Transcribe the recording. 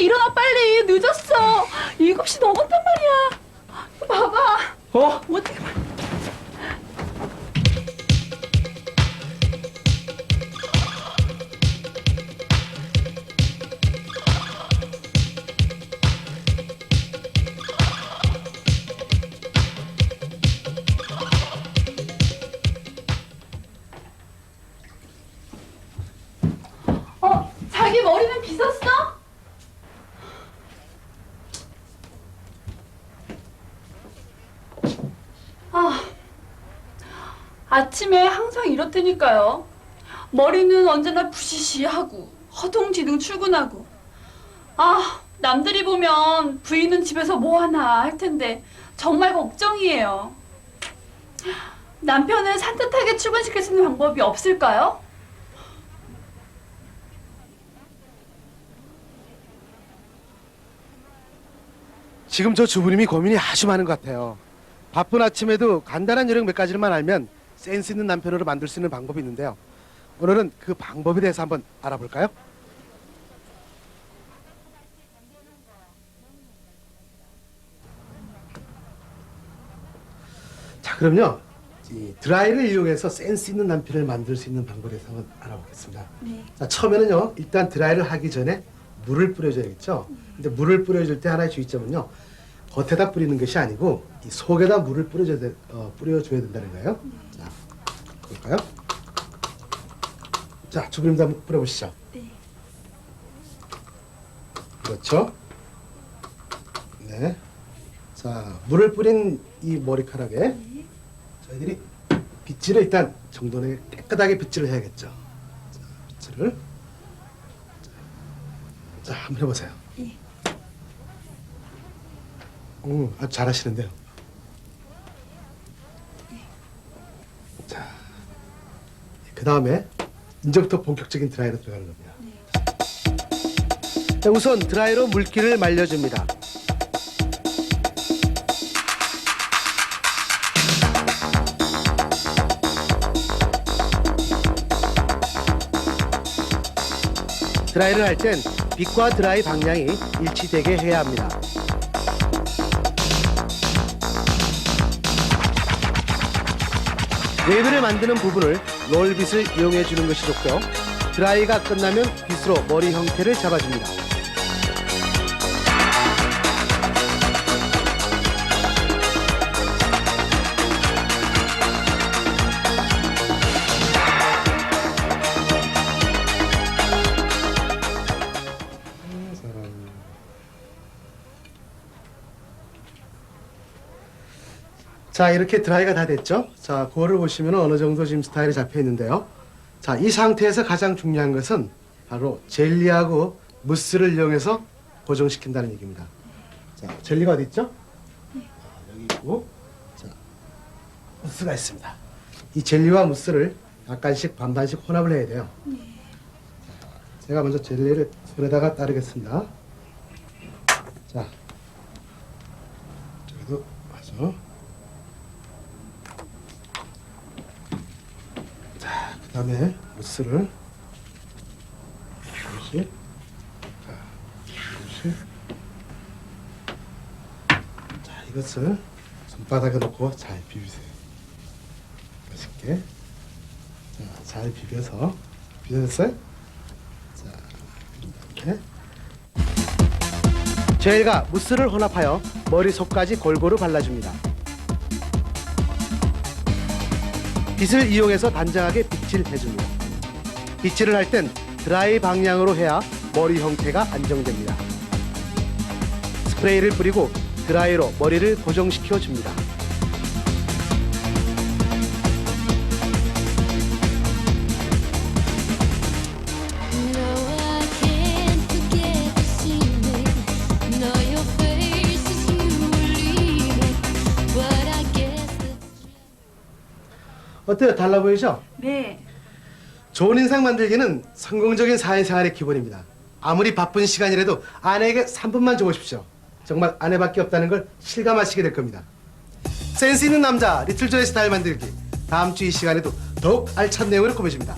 일어나 빨리. 늦었어. 7시 넘었단 말이야. 봐봐. 어? 어떻게 봐? 어, 자기 머리는 빗었어? 아침에 항상 이렇다니까요. 머리는 언제나 부시시하고 허둥지둥 출근하고. 아, 남들이 보면 부인은 집에서 뭐 하나 할 텐데 정말 걱정이에요. 남편을 산뜻하게 출근시킬 수 있는 방법이 없을까요? 지금 저 주부님이 고민이 아주 많은 것 같아요. 바쁜 아침에도 간단한 요령 몇 가지만 알면 센스 있는 남편으로 만들 수 있는 방법이 있는데요. 오늘은 그 방법에 대해서 한번 알아볼까요? 자, 그럼요. 이 드라이를 이용해서 센스 있는 남편을 만들 수 있는 방법에 대해서 한번 알아보겠습니다. 네. 자, 처음에는요. 일단 드라이를 하기 전에 물을 뿌려줘야겠죠. 근데 물을 뿌려줄 때 하나의 주의점은요. 겉에다 뿌리는 것이 아니고 이 속에다 물을 뿌려줘야, 돼- 어, 뿌려줘야 된다는 거예요. 자, 볼까요? 자, 주부님도 한번 뿌려보시죠. 네. 그렇죠. 네. 자, 물을 뿌린 이 머리카락에 저희들이 빗질을 일단 정돈에 깨끗하게 빗질을 해야겠죠. 자, 빗질을. 자, 한번 해보세요. 예. 음, 아주 잘하시는데요. 자, 그 다음에 이제부터 본격적인 드라이로 들어가는 겁니다. 자, 우선 드라이로 물기를 말려줍니다. 드라이를 할 땐 빛과 드라이 방향이 일치되게 해야 합니다. 웨이브를 만드는 부분을 롤빗을 이용해 주는 것이 좋고요. 드라이가 끝나면 빗으로 머리 형태를 잡아줍니다. 자 이렇게 드라이가 다 됐죠? 자 그거를 보시면 어느 정도 지금 스타일이 잡혀 있는데요. 자 이 상태에서 가장 중요한 것은 바로 젤리하고 무스를 이용해서 고정시킨다는 얘기입니다. 자 젤리가 어디 있죠? 아, 여기 있고 자 무스가 있습니다. 이 젤리와 무스를 약간씩 반반씩 혼합을 해야 돼요. 자, 제가 먼저 젤리를 손에다가 따르겠습니다. 자 저기도 맞아. 그 다음에 무스를 자, 조금씩 자 이것을 손바닥에 놓고 잘 비비세요. 맛있게. 자, 잘 비벼서 비벼졌어요? 자 이렇게. 젤과 무스를 혼합하여 머리 속까지 골고루 발라줍니다 빗을 이용해서 단정하게 빗질해줍니다. 빗질을 할 땐 드라이 방향으로 해야 머리 형태가 안정됩니다. 스프레이를 뿌리고 드라이로 머리를 고정시켜 줍니다. 어때요? 달라 보이죠? 네. 좋은 인상 만들기는 성공적인 사회생활의 기본입니다. 아무리 바쁜 시간이라도 아내에게 3분만 줘보십시오. 정말 아내밖에 없다는 걸 실감하시게 될 겁니다. 센스 있는 남자 리틀조의 스타일 만들기 다음 주 이 시간에도 더욱 알찬 내용으로 꾸며집니다.